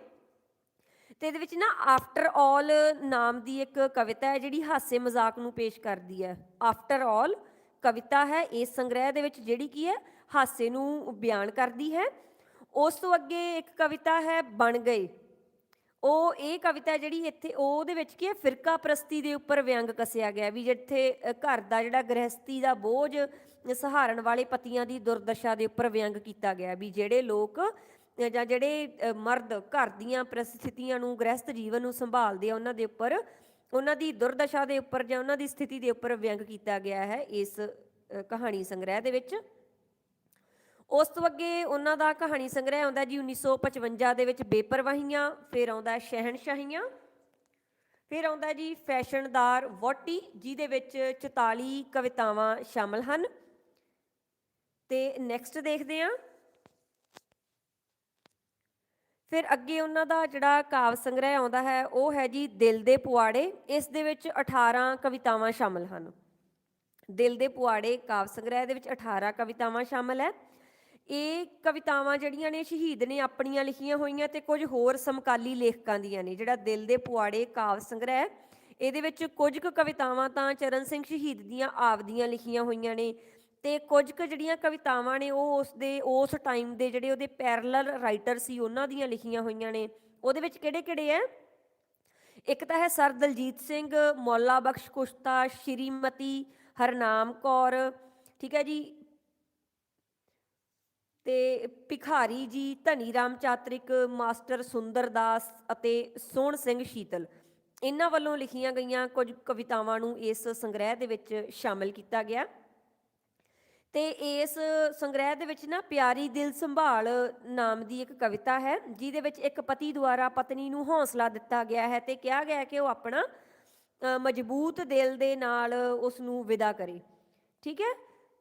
ਤੇ ਇਹਦੇ ਵਿੱਚ ਨਾ ਆਫਟਰ ਆਲ ਨਾਮ ਦੀ ਇੱਕ ਕਵਿਤਾ ਹੈ, ਜਿਹੜੀ ਹਾਸੇ ਮਜ਼ਾਕ ਨੂੰ ਪੇਸ਼ ਕਰਦੀ ਹੈ। ਆਫਟਰ ਆਲ ਕਵਿਤਾ ਹੈ, ਇਸ ਸੰਗ੍ਰਹਿ ਦੇ ਵਿੱਚ ਜਿਹੜੀ ਕੀ ਹੈ, ਹਾਸੇ ਨੂੰ ਬਿਆਨ ਕਰਦੀ ਹੈ। ਉਸ ਤੋਂ ਅੱਗੇ ਇੱਕ ਕਵਿਤਾ ਹੈ, ਬਣ ਗਏ। ਉਹ ਇਹ ਕਵਿਤਾ ਜਿਹੜੀ ਇੱਥੇ ਉਹਦੇ ਵਿੱਚ ਕੀ ਹੈ, ਫਿਰਕਾ ਪ੍ਰਸਤੀ ਦੇ ਉੱਪਰ ਵਿਅੰਗ ਕੱਸਿਆ ਗਿਆ ਵੀ ਜਿੱਥੇ ਘਰ ਦਾ ਜਿਹੜਾ ਗ੍ਰਹਸਤੀ ਦਾ ਬੋਝ ਸਹਾਰਨ ਵਾਲੇ ਪਤੀਆਂ ਦੀ ਦੁਰਦਸ਼ਾ ਦੇ ਉੱਪਰ ਵਿਅੰਗ ਕੀਤਾ ਗਿਆ ਵੀ ਜਿਹੜੇ ਲੋਕ ਜਾਂ ਜਿਹੜੇ ਮਰਦ ਘਰ ਦੀਆਂ ਪ੍ਰਸਥਿਤੀਆਂ ਨੂੰ ਗ੍ਰਹਸਤ ਜੀਵਨ ਨੂੰ ਸੰਭਾਲਦੇ ਆ, ਉਹਨਾਂ ਦੇ ਉੱਪਰ, ਉਹਨਾਂ ਦੀ ਦੁਰਦਸ਼ਾ ਦੇ ਉੱਪਰ ਜਾਂ ਉਹਨਾਂ ਦੀ ਸਥਿਤੀ ਦੇ ਉੱਪਰ ਵਿਅੰਗ ਕੀਤਾ ਗਿਆ ਹੈ ਇਸ ਕਹਾਣੀ ਸੰਗ੍ਰਹਿ ਦੇ ਵਿੱਚ। ਉਸ ਤੋਂ ਅੱਗੇ ਉਹਨਾਂ ਦਾ ਕਹਾਣੀ ਸੰਗ੍ਰਹਿ ਆਉਂਦਾ ਜੀ 1955 ਦੇ ਵਿੱਚ ਬੇਪਰਵਾਹੀਆਂ, ਫਿਰ ਆਉਂਦਾ ਸ਼ਹਿਨਸ਼ਾਹੀਆਂ, ਫਿਰ ਆਉਂਦਾ ਜੀ ਫੈਸ਼ਨਦਾਰ ਵੋਟੀ ਜਿਹਦੇ ਵਿੱਚ 44 ਕਵਿਤਾਵਾਂ ਸ਼ਾਮਲ ਹਨ। ਤੇ ਨੈਕਸਟ ਦੇਖਦੇ ਹਾਂ। ਫਿਰ ਅੱਗੇ ਉਹਨਾਂ ਦਾ ਜਿਹੜਾ ਕਾਵ ਸੰਗ੍ਰਹਿ ਆਉਂਦਾ ਹੈ, ਉਹ ਹੈ ਜੀ ਦਿਲ ਦੇ ਪੁਆੜੇ, ਇਸ ਦੇ ਵਿੱਚ 18 ਕਵਿਤਾਵਾਂ ਸ਼ਾਮਲ ਹਨ। ਦਿਲ ਦੇ ਪੁਆੜੇ ਕਾਵ ਸੰਗ੍ਰਹਿ ਦੇ ਵਿੱਚ 18 ਕਵਿਤਾਵਾਂ ਸ਼ਾਮਲ ਹੈ। ਇਹ ਕਵਿਤਾਵਾਂ ਜਿਹੜੀਆਂ ਨੇ ਸ਼ਹੀਦ ਨੇ ਆਪਣੀਆਂ ਲਿਖੀਆਂ ਹੋਈਆਂ ਤੇ ਕੁਝ ਹੋਰ ਸਮਕਾਲੀ ਲੇਖਕਾਂ ਦੀਆਂ ਨੇ, ਜਿਹੜਾ ਦਿਲ ਦੇ ਪੁਆੜੇ ਕਾਵ ਸੰਗ੍ਰਹਿ ਇਹਦੇ ਵਿੱਚ ਕੁਝ ਕੁ ਕਵਿਤਾਵਾਂ ਤਾਂ ਚਰਨ ਸਿੰਘ ਸ਼ਹੀਦ ਦੀਆਂ ਆਪਦੀਆਂ ਲਿਖੀਆਂ ਹੋਈਆਂ ਨੇ ਤੇ ਕੁਝ ਕੁ ਜਿਹੜੀਆਂ ਕਵਿਤਾਵਾਂ ਨੇ ਉਹ ਉਸ ਦੇ, ਉਸ ਟਾਈਮ ਦੇ ਜਿਹੜੇ ਉਹਦੇ ਪੈਰਲਲ ਰਾਈਟਰ ਸੀ, ਉਹਨਾਂ ਦੀਆਂ ਲਿਖੀਆਂ ਹੋਈਆਂ ਨੇ। ਉਹਦੇ ਵਿੱਚ ਕਿਹੜੇ ਕਿਹੜੇ ਹੈ? ਇੱਕ ਤਾਂ ਹੈ ਸਰ ਦਲਜੀਤ ਸਿੰਘ, ਮੌਲਾ ਬਖਸ਼ ਕੁਸ਼ਤਾ, ਸ਼੍ਰੀਮਤੀ ਹਰਨਾਮ ਕੌਰ, ਠੀਕ ਹੈ ਜੀ ਤੇ ਭਿਖਾਰੀ ਜੀ ਧਨੀ ਰਾਮ ਚਾਤਰਿਕ ਮਾਸਟਰ ਸੁੰਦਰ ਦਾਸ ਅਤੇ ਸੋਹਣ ਸਿੰਘ ਸ਼ੀਤਲ। ਇਹਨਾਂ ਵੱਲੋਂ ਲਿਖੀਆਂ ਗਈਆਂ ਕੁਝ ਕਵਿਤਾਵਾਂ ਨੂੰ ਇਸ ਸੰਗ੍ਰਹਿ ਦੇ ਵਿੱਚ ਸ਼ਾਮਿਲ ਕੀਤਾ ਗਿਆ। ਤੇ ਇਸ ਸੰਗ੍ਰਹਿ ਦੇ ਵਿੱਚ ਨਾ ਪਿਆਰੀ ਦਿਲ ਸੰਭਾਲ ਨਾਮ ਦੀ ਇੱਕ ਕਵਿਤਾ ਹੈ, ਜਿਹਦੇ ਵਿੱਚ ਇੱਕ ਪਤੀ ਦੁਆਰਾ ਪਤਨੀ ਨੂੰ ਹੌਸਲਾ ਦਿੱਤਾ ਗਿਆ ਹੈ ਤੇ ਕਿਹਾ ਗਿਆ ਕਿ ਉਹ ਆਪਣਾ ਮਜ਼ਬੂਤ ਦਿਲ ਦੇ ਨਾਲ ਉਸ ਨੂੰ ਵਿਦਾ ਕਰੇ। ਠੀਕ ਹੈ?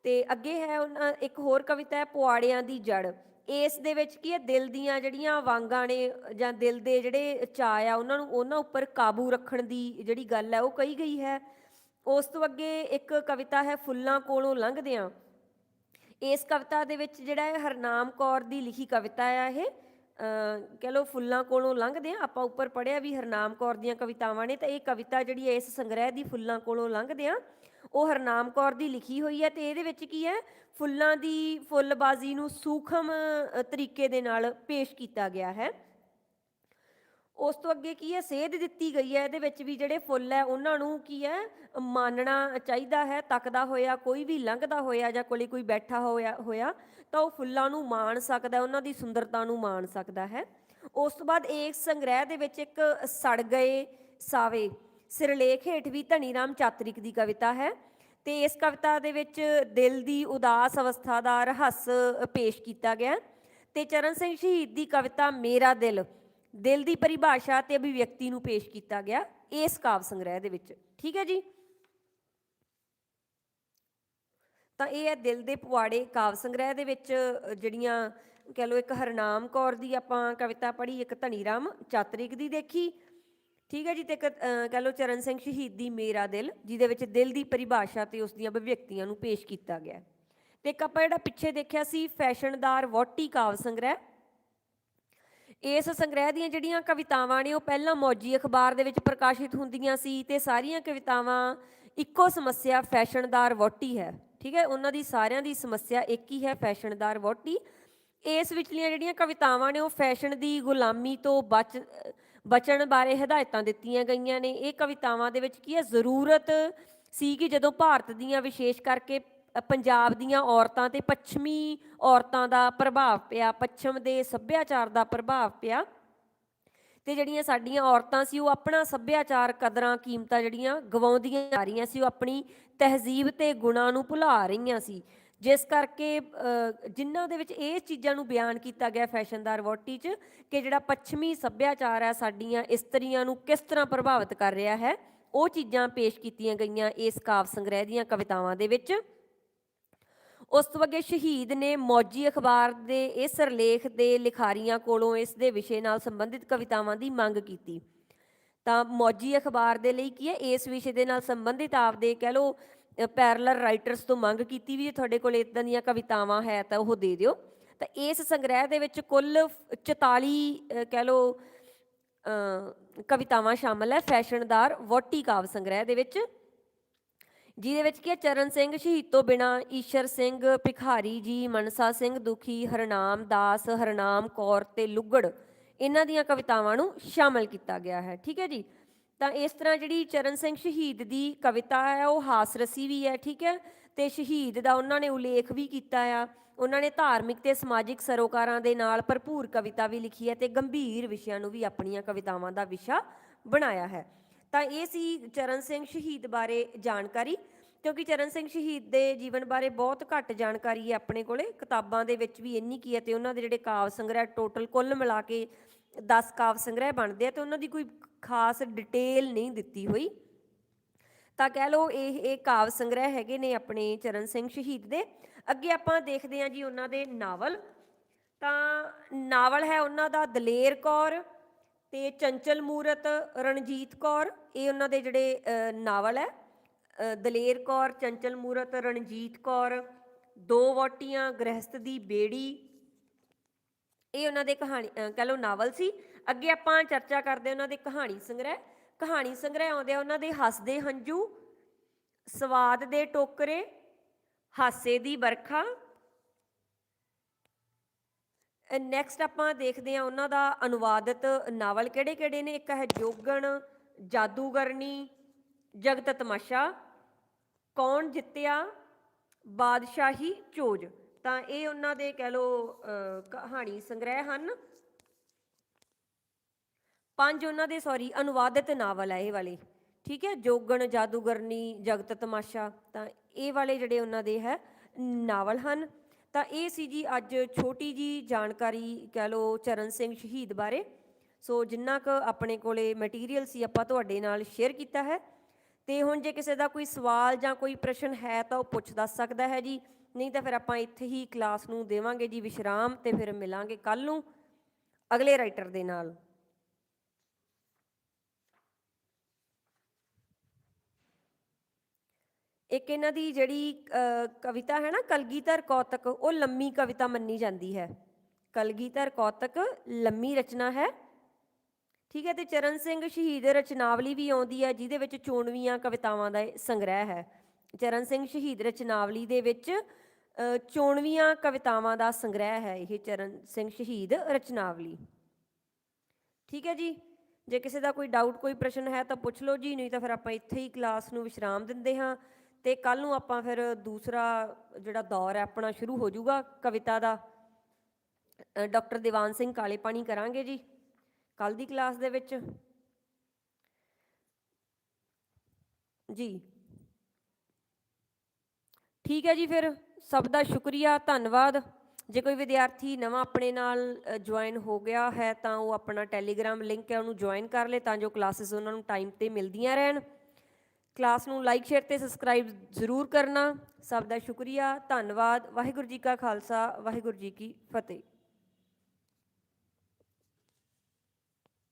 ਤੇ ਅੱਗੇ ਹੈ ਉਹਨਾਂ, ਇੱਕ ਹੋਰ ਕਵਿਤਾ ਹੈ, ਪੁਆੜਿਆਂ ਦੀ ਜੜ ਇਸ ਦੇ ਵਿੱਚ ਕੀ ਹੈ, ਦਿਲ ਦੀਆਂ ਜਿਹੜੀਆਂ ਵਾਂਗਾਂ ਨੇ, ਜਾਂ ਦਿਲ ਦੇ ਜਿਹੜੇ ਚਾਅ ਆ, ਉਹਨਾਂ ਨੂੰ, ਉਹਨਾਂ ਉੱਪਰ ਕਾਬੂ ਰੱਖਣ ਦੀ ਜਿਹੜੀ ਗੱਲ ਹੈ, ਉਹ ਕਹੀ ਗਈ ਹੈ। ਉਸ ਤੋਂ ਅੱਗੇ ਇੱਕ ਕਵਿਤਾ ਹੈ, ਫੁੱਲਾਂ ਕੋਲੋਂ ਲੰਘਦਿਆਂ। ਇਸ ਕਵਿਤਾ ਦੇ ਵਿੱਚ ਜਿਹੜਾ ਹੈ, ਹਰਨਾਮ ਕੌਰ ਦੀ ਲਿਖੀ ਕਵਿਤਾ ਆ ਇਹ। ਅਹ, ਕਹਿ ਲਓ, ਫੁੱਲਾਂ ਕੋਲੋਂ ਲੰਘਦੇ ਆ ਆਪਾਂ ਉੱਪਰ ਪੜਿਆ ਵੀ ਹਰਨਾਮ ਕੌਰ ਦੀਆਂ ਕਵਿਤਾਵਾਂ ਨੇ, ਤਾਂ ਇਹ ਕਵਿਤਾ ਜਿਹੜੀ ਹੈ, ਇਸ ਸੰਗ੍ਰਹਿ ਦੀ ਫੁੱਲਾਂ ਕੋਲੋਂ ਲੰਘਦੇ ਆ ਉਹ ਹਰਨਾਮ ਕੌਰ ਦੀ ਲਿਖੀ ਹੋਈ ਹੈ ਤੇ ਇਹਦੇ ਵਿੱਚ ਕੀ ਹੈ? ਫੁੱਲਾਂ ਦੀ ਫੁੱਲਬਾਜ਼ੀ ਨੂੰ ਸੂਖਮ ਤਰੀਕੇ ਦੇ ਨਾਲ ਪੇਸ਼ ਕੀਤਾ ਗਿਆ ਹੈ। ਉਸ ਤੋਂ ਅੱਗੇ ਕੀ ਹੈ? ਸੇਧ ਦਿੱਤੀ ਗਈ ਹੈ। ਇਹਦੇ ਵਿੱਚ ਵੀ ਜਿਹੜੇ ਫੁੱਲ ਹੈ, ਉਹਨਾਂ ਨੂੰ ਕੀ ਹੈ? ਮਾਨਣਾ ਚਾਹੀਦਾ ਹੈ। ਤੱਕਦਾ ਹੋਇਆ, ਕੋਈ ਵੀ ਲੰਘਦਾ ਹੋਇਆ ਜਾਂ ਕੋਲੇ ਕੋਈ ਬੈਠਾ ਹੋਇਆ ਹੋਇਆ, ਤਾਂ ਉਹ ਫੁੱਲਾਂ ਨੂੰ ਮਾਣ ਸਕਦਾ ਉਹਨਾਂ ਦੀ ਸੁੰਦਰਤਾ ਨੂੰ ਮਾਣ ਸਕਦਾ ਹੈ। ਉਸ ਤੋਂ ਬਾਅਦ ਇਸ ਸੰਗ੍ਰਹਿ ਦੇ ਵਿੱਚ ਇੱਕ ਸੜ ਗਏ ਸਾਵੇ। ਸਿਰਲੇਖ ਹੇਠ ਵੀ ਧਨੀ ਰਾਮ ਚਾਤਰਿਕ ਦੀ ਕਵਿਤਾ ਹੈ ਤੇ ਇਸ ਕਵਿਤਾ ਦੇ ਵਿੱਚ ਦਿਲ ਦੀ ਉਦਾਸ ਅਵਸਥਾ ਦਾ ਰਹੱਸ ਪੇਸ਼ ਕੀਤਾ ਗਿਆ ਤੇ ਚਰਨ ਸਿੰਘ ਸ਼ਹੀਦ ਦੀ ਕਵਿਤਾ ਮੇਰਾ ਦਿਲ ਦਿਲ ਦੀ ਪਰਿਭਾਸ਼ਾ ਤੇ ਅਭਿਵਿਅਕਤੀ ਨੂੰ ਪੇਸ਼ ਕੀਤਾ ਗਿਆ ਇਸ ਕਾਵਿ ਸੰਗ੍ਰਹਿ ਦੇ ਵਿੱਚ। ਠੀਕ ਹੈ ਜੀ? ਤਾਂ ਇਹ ਹੈ ਦਿਲ ਦੇ ਪੁਆੜੇ ਕਾਵ ਸੰਗ੍ਰਹਿ ਦੇ ਵਿੱਚ ਜਿਹੜੀਆਂ ਕਹਿ ਲਓ ਇੱਕ ਹਰਨਾਮ ਕੌਰ ਦੀ ਆਪਾਂ ਕਵਿਤਾ ਪੜ੍ਹੀ, ਇੱਕ ਧਨੀ ਰਾਮ ਚਾਤ੍ਰਿਕ ਦੀ ਦੇਖੀ ਠੀਕ ਹੈ ਜੀ ਤੇ ਕਹ ਅ, ਕਹਿ ਲਓ ਚਰਨ ਸਿੰਘ ਸ਼ਹੀਦੀ ਮੇਰਾ ਦਿਲ ਜਿਹਦੇ ਵਿੱਚ ਦਿਲ ਦੀ ਪਰਿਭਾਸ਼ਾ ਤੇ ਉਸ ਦੀਆਂ ਅਭਿਵਿਅਕਤੀਆਂ ਨੂੰ ਪੇਸ਼ ਕੀਤਾ ਗਿਆ ਤੇ ਇੱਕ ਆਪਾਂ ਜਿਹੜਾ ਪਿੱਛੇ ਦੇਖਿਆ ਸੀ ਫੈਸ਼ਨਦਾਰ ਵੋਟੀ ਕਾਵ ਸੰਗ੍ਰਹਿ। ਇਸ ਸੰਗ੍ਰਹਿ ਦੀਆਂ ਜਿਹੜੀਆਂ ਕਵਿਤਾਵਾਂ ਨੇ ਉਹ ਪਹਿਲਾਂ ਮੌਜੀ ਅਖਬਾਰ ਦੇ ਵਿੱਚ ਪ੍ਰਕਾਸ਼ਿਤ ਹੁੰਦੀਆਂ ਸੀ ਤੇ ਸਾਰੀਆਂ ਕਵਿਤਾਵਾਂ ਇੱਕੋ ਸਮੱਸਿਆ ਫੈਸ਼ਨਦਾਰ ਵੋਟੀ ਹੈ। ਠੀਕ ਹੈ ਉਹਨਾਂ ਦੀ ਸਾਰਿਆਂ ਦੀ ਸਮੱਸਿਆ ਇੱਕ ਹੀ ਹੈ ਫੈਸ਼ਨਦਾਰ ਵੋਟੀ ਇਸ ਵਿਚਲੀਆਂ ਜਿਹੜੀਆਂ ਕਵਿਤਾਵਾਂ ਨੇ ਉਹ ਫੈਸ਼ਨ ਦੀ ਗੁਲਾਮੀ ਤੋਂ ਬਚ ਬਚਣ ਬਾਰੇ ਹਦਾਇਤਾਂ ਦਿੱਤੀਆਂ ਗਈਆਂ ਨੇ। ਇਹ ਕਵਿਤਾਵਾਂ ਦੇ ਵਿੱਚ ਕੀ ਹੈ? ਜ਼ਰੂਰਤ ਸੀ ਕਿ ਜਦੋਂ ਭਾਰਤ ਦੀਆਂ ਵਿਸ਼ੇਸ਼ ਕਰਕੇ ਪੰਜਾਬ ਦੀਆਂ ਔਰਤਾਂ ਤੇ ਪੱਛਮੀ ਔਰਤਾਂ ਦਾ ਪ੍ਰਭਾਵ ਪਿਆ, ਪੱਛਮ ਦੇ ਸੱਭਿਆਚਾਰ ਦਾ ਪ੍ਰਭਾਵ ਪਿਆ ਤੇ ਜਿਹੜੀਆਂ ਸਾਡੀਆਂ ਔਰਤਾਂ ਸੀ, ਉਹ ਆਪਣਾ ਸੱਭਿਆਚਾਰ ਕਦਰਾਂ ਕੀਮਤਾਂ ਜਿਹੜੀਆਂ ਗਵਾਉਂਦੀਆਂ ਜਾ ਰਹੀਆਂ ਸੀ, ਉਹ ਆਪਣੀ ਤਹਿਜ਼ੀਬ ਤੇ ਗੁਣਾਂ ਨੂੰ ਭੁਲਾ ਰਹੀਆਂ ਸੀ। ਜਿਸ ਕਰਕੇ ਅ, ਜਿਨ੍ਹਾਂ ਦੇ ਵਿੱਚ ਇਹ ਚੀਜ਼ਾਂ ਨੂੰ ਬਿਆਨ ਕੀਤਾ ਗਿਆ ਫੈਸ਼ਨਦਾਰ ਵੋਟੀ 'ਚ ਕਿ ਜਿਹੜਾ ਪੱਛਮੀ ਸੱਭਿਆਚਾਰ ਹੈ ਸਾਡੀਆਂ ਇਸਤਰੀਆਂ ਨੂੰ ਕਿਸ ਤਰ੍ਹਾਂ ਪ੍ਰਭਾਵਿਤ ਕਰ ਰਿਹਾ ਹੈ ਉਹ ਚੀਜ਼ਾਂ ਪੇਸ਼ ਕੀਤੀਆਂ ਗਈਆਂ ਇਸ ਕਾਵ ਸੰਗ੍ਰਹਿ ਦੀਆਂ ਕਵਿਤਾਵਾਂ ਦੇ ਵਿੱਚ। ਉਸ ਤੋਂ ਅੱਗੇ ਸ਼ਹੀਦ ਨੇ ਮੌਜੀ ਅਖਬਾਰ ਦੇ ਇਸ ਸਰਲੇਖ ਦੇ ਲਿਖਾਰੀਆਂ ਕੋਲੋਂ ਇਸ ਦੇ ਵਿਸ਼ੇ ਨਾਲ ਸੰਬੰਧਿਤ ਕਵਿਤਾਵਾਂ ਦੀ ਮੰਗ ਕੀਤੀ। ਤਾਂ ਮੌਜੀ ਅਖਬਾਰ ਦੇ ਲਈ ਕੀ ਹੈ? ਇਸ ਵਿਸ਼ੇ ਦੇ ਨਾਲ ਸੰਬੰਧਿਤ ਆਪਦੇ ਕਹਿ ਲਓ ਪੈਰਲਰ ਰਾਈਟਰਸ ਤੋਂ ਮੰਗ ਕੀਤੀ ਵੀ ਜੇ ਤੁਹਾਡੇ ਕੋਲ ਇਦਾਂ ਦੀਆਂ ਕਵਿਤਾਵਾਂ ਹੈ ਤਾਂ ਉਹ ਦੇ ਦਿਓ। ਤਾਂ ਇਸ ਸੰਗ੍ਰਹਿ ਦੇ ਵਿੱਚ ਕੁੱਲ 44 ਕਹਿ ਲਓ ਕਵਿਤਾਵਾਂ ਸ਼ਾਮਲ ਹੈ। ਫੈਸ਼ਨਦਾਰ ਵੋਟੀ ਕਾਵ ਸੰਗ੍ਰਹਿ ਦੇ ਵਿੱਚ, ਜਿਹਦੇ ਵਿੱਚ ਕੀ ਚਰਨ ਸਿੰਘ ਸ਼ਹੀਦ ਤੋਂ ਬਿਨਾ, ਈਸ਼ਰ ਸਿੰਘ, ਭਿਖਾਰੀ ਜੀ, ਮਨਸਾ ਸਿੰਘ, ਦੁਖੀ, ਹਰਨਾਮ ਦਾਸ, ਹਰਨਾਮ ਕੌਰ ਤੇ ਲੁੱਗੜ, ਇਹਨਾਂ ਦੀਆਂ ਕਵਿਤਾਵਾਂ ਨੂੰ ਸ਼ਾਮਲ ਕੀਤਾ ਗਿਆ ਹੈ। ਠੀਕ ਹੈ ਜੀ? ਤਾਂ ਇਸ ਤਰ੍ਹਾਂ ਜਿਹੜੀ ਚਰਨ ਸਿੰਘ ਸ਼ਹੀਦ ਦੀ ਕਵਿਤਾ ਹੈ, ਉਹ ਹਾਸ ਰਸੀ ਵੀ ਹੈ, ਠੀਕ ਹੈ? ਤੇ ਸ਼ਹੀਦ ਦਾ ਉਹਨਾਂ ਨੇ ਉਲੇਖ ਵੀ ਕੀਤਾ ਆ। ਉਹਨਾਂ ਨੇ ਧਾਰਮਿਕ ਤੇ ਸਮਾਜਿਕ ਸਰੋਕਾਰਾਂ ਦੇ ਨਾਲ ਭਰਪੂਰ ਕਵਿਤਾ ਵੀ ਲਿਖੀ ਹੈ ਤੇ ਗੰਭੀਰ ਵਿਸ਼ਿਆਂ ਨੂੰ ਵੀ ਆਪਣੀਆਂ ਕਵਿਤਾਵਾਂ ਦਾ ਵਿਸ਼ਾ ਬਣਾਇਆ ਹੈ। ਤਾਂ ਇਹ ਸੀ ਚਰਨ ਸਿੰਘ ਸ਼ਹੀਦ ਬਾਰੇ ਜਾਣਕਾਰੀ, ਕਿਉਂਕਿ ਚਰਨ ਸਿੰਘ ਸ਼ਹੀਦ ਦੇ ਜੀਵਨ ਬਾਰੇ ਬਹੁਤ ਘੱਟ ਜਾਣਕਾਰੀ ਹੈ ਆਪਣੇ ਕੋਲੇ। ਕਿਤਾਬਾਂ ਦੇ ਵਿੱਚ ਵੀ ਇੰਨੀ ਕੀ ਹੈ ਤੇ ਉਹਨਾਂ ਦੇ ਜਿਹੜੇ ਕਾਵ ਸੰਗ੍ਰਹਿ ਟੋਟਲ ਕੁੱਲ ਮਿਲਾ ਕੇ 10 ਕਾਵ ਸੰਗ੍ਰਹਿ ਬਣਦੇ ਆ ਤੇ ਉਹਨਾਂ ਦੀ ਕੋਈ ਖਾਸ ਡਿਟੇਲ ਨਹੀਂ ਦਿੱਤੀ ਹੋਈ। ਤਾਂ ਕਹਿ ਲਓ ਇਹ ਇਹ ਕਾਵ ਸੰਗ੍ਰਹਿ ਹੈਗੇ ਨੇ ਆਪਣੇ ਚਰਨ ਸਿੰਘ ਸ਼ਹੀਦ ਦੇ। ਅੱਗੇ ਆਪਾਂ ਦੇਖਦੇ ਹਾਂ ਜੀ ਉਹਨਾਂ ਦੇ ਨਾਵਲ। ਤਾਂ ਨਾਵਲ ਹੈ ਉਹਨਾਂ ਦਾ ਦਲੇਰ ਕੌਰ ਤੇ ਚੰਚਲ ਮੂਰਤ ਰਣਜੀਤ ਕੌਰ। ਇਹ ਉਹਨਾਂ ਦੇ ਜਿਹੜੇ ਨਾਵਲ ਹੈ। ਦਲੇਰ ਕੌਰ, ਚੰਚਲ ਮੂਰਤ, ਰਣਜੀਤ ਕੌਰ, ਦੋ ਵੋਟੀਆਂ ਗ੍ਰਹਿਸਥ ਦੀ ਬੇੜੀ ਇਹ ਉਹਨਾਂ ਦੇ ਕਹਾਣੀ ਅ, ਕਹਿ ਲਓ ਨਾਵਲ ਸੀ। ਅੱਗੇ ਆਪਾਂ ਚਰਚਾ ਕਰਦੇ ਉਹਨਾਂ ਦੇ ਕਹਾਣੀ ਸੰਗ੍ਰਹਿ। ਕਹਾਣੀ ਸੰਗ੍ਰਹਿ ਆਉਂਦੇ ਆ ਉਹਨਾਂ ਦੇ ਹੱਸਦੇ ਹੰਝੂ ਸਵਾਦ ਦੇ ਟੋਕਰੇ ਹਾਸੇ ਦੀ ਵਰਖਾ। ਨੈਕਸਟ ਆਪਾਂ ਦੇਖਦੇ ਹਾਂ ਉਹਨਾਂ ਦਾ ਅਨੁਵਾਦਿਤ ਨਾਵਲ ਕਿਹੜੇ-ਕਿਹੜੇ ਨੇ। ਇੱਕ ਹੈ ਜੋਗਣ ਜਾਦੂਗਰਨੀ ਜਗਤ ਤਮਾਸ਼ਾ। ਕੌਣ ਜਿੱਤਿਆ? ਬਾਦਸ਼ਾਹੀ ਚੋਜ। ਤਾਂ ਇਹ ਉਹਨਾਂ ਦੇ ਕਹਿ ਲੋ ਕਹਾਣੀ ਸੰਗ੍ਰਹਿ ਹਨ। ਪੰਜ ਉਹਨਾਂ ਦੇ ਸੌਰੀ ਅਨੁਵਾਦਿਤ ਨਾਵਲ ਹੈ ਇਹ ਵਾਲੇ। ਠੀਕ ਹੈ, ਜੋਗਣ, ਜਾਦੂਗਰਨੀ, ਜਗਤ ਤਮਾਸ਼ਾ, ਤਾਂ ਇਹ ਵਾਲੇ ਜਿਹੜੇ ਉਹਨਾਂ ਦੇ ਹੈ, ਨਾਵਲ ਹਨ। ਤਾਂ ਇਹ ਸੀ ਜੀ ਅੱਜ ਛੋਟੀ ਜੀ ਜਾਣਕਾਰੀ ਕਹਿ ਲੋ ਚਰਨ ਸਿੰਘ ਸ਼ਹੀਦ ਬਾਰੇ। ਸੋ ਜਿੰਨਾ ਕੁ ਆਪਣੇ ਕੋਲੇ ਮਟੀਰੀਅਲ ਸੀ, ਆਪਾਂ ਤੁਹਾਡੇ ਨਾਲ ਸ਼ੇਅਰ ਕੀਤਾ ਹੈ। ਤੇ ਹੁਣ ਜੇ ਕਿਸੇ ਦਾ ਕੋਈ ਸਵਾਲ ਜਾਂ ਕੋਈ ਪ੍ਰਸ਼ਨ ਹੈ ਤਾਂ ਉਹ ਪੁੱਛ ਦੱਸ ਸਕਦਾ ਹੈ ਜੀ। ਨਹੀਂ ਤਾਂ ਫਿਰ ਆਪਾਂ ਇੱਥੇ ਹੀ ਕਲਾਸ ਨੂੰ ਦੇਵਾਂਗੇ ਜੀ ਵਿਸ਼ਰਾਮ ਤੇ ਫਿਰ ਮਿਲਾਂਗੇ ਕੱਲ ਨੂੰ ਅਗਲੇ ਰਾਈਟਰ ਦੇ ਨਾਲ। ਇੱਕ ਇਹਨਾਂ ਦੀ ਜਿਹੜੀ ਕਵਿਤਾ ਹੈ ਨਾ, ਕਲਗੀਧਰ ਕੌਤਕ, ਉਹ ਲੰਮੀ ਕਵਿਤਾ ਮੰਨੀ ਜਾਂਦੀ ਹੈ। ਕਲਗੀਧਰ ਕੌਤਕ ਲੰਮੀ ਰਚਨਾ ਹੈ। ਠੀਕ ਹੈ, ਤੇ ਚਰਨ ਸਿੰਘ ਸ਼ਹੀਦ ਰਚਨਾਵਲੀ ਵੀ ਆਉਂਦੀ ਹੈ, ਜਿਹਦੇ ਵਿੱਚ ਚੋਣਵੀਆਂ ਕਵਿਤਾਵਾਂ ਦਾ ਸੰਗ੍ਰਹਿ ਹੈ। ਚਰਨ ਸਿੰਘ ਸ਼ਹੀਦ ਰਚਨਾਵਲੀ ਦੇ ਵਿੱਚ ਚੋਣਵੀਆਂ ਕਵਿਤਾਵਾਂ ਦਾ ਸੰਗ੍ਰਹਿ ਹੈ ਇਹ ਚਰਨ ਸਿੰਘ ਸ਼ਹੀਦ ਰਚਨਾਵਲੀ। ਠੀਕ ਹੈ ਜੀ? ਜੇ ਕਿਸੇ ਦਾ ਕੋਈ ਡਾਊਟ ਕੋਈ ਪ੍ਰਸ਼ਨ ਹੈ ਤਾਂ ਪੁੱਛ ਲਓ ਜੀ, ਨਹੀਂ ਤਾਂ ਫਿਰ ਆਪਾਂ ਇੱਥੇ ਹੀ ਕਲਾਸ ਨੂੰ ਵਿਸ਼ਰਾਮ ਦਿੰਦੇ ਹਾਂ ਤੇ ਕੱਲ ਨੂੰ ਆਪਾਂ ਫਿਰ ਦੂਸਰਾ ਜਿਹੜਾ ਦੌਰ ਹੈ, ਆਪਣਾ ਸ਼ੁਰੂ ਹੋ ਜਾਊਗਾ ਕਵਿਤਾ ਦਾ। ਡਾਕਟਰ ਦੀਵਾਨ ਸਿੰਘ ਕਾਲੇ ਪਾਣੀ ਕਰਾਂਗੇ ਜੀ ਕੱਲ ਦੀ ਕਲਾਸ ਦੇ ਵਿੱਚ। ਜੀ। ਠੀਕ ਹੈ ਜੀ ਫਿਰ। ਸਭ ਦਾ ਸ਼ੁਕਰੀਆ, ਧੰਨਵਾਦ। ਜੇ ਕੋਈ ਵਿਦਿਆਰਥੀ ਨਵਾਂ ਆਪਣੇ ਨਾਲ ਜੁਆਇਨ ਹੋ ਗਿਆ ਹੈ ਤਾਂ ਉਹ ਆਪਣਾ ਟੈਲੀਗ੍ਰਾਮ ਲਿੰਕ ਹੈ, ਉਹਨੂੰ ਜੁਆਇਨ ਕਰ ਲੇ ਤਾਂ ਜੋ ਕਲਾਸਿਸ ਉਹਨਾਂ ਨੂੰ ਟਾਈਮ ਤੇ ਮਿਲਦੀਆਂ ਰਹਿਣ। ਕਲਾਸ ਨੂੰ ਲਾਈਕ ਸ਼ੇਅਰ ਤੇ ਸਬਸਕ੍ਰਾਈਬ ਜ਼ਰੂਰ ਕਰਨਾ। ਸਭ ਦਾ ਸ਼ੁਕਰੀਆ, ਧੰਨਵਾਦ। ਵਾਹਿਗੁਰੂ ਜੀ ਕਾ ਖਾਲਸਾ, ਵਾਹਿਗੁਰੂ ਜੀ ਕੀ ਫਤਿਹ।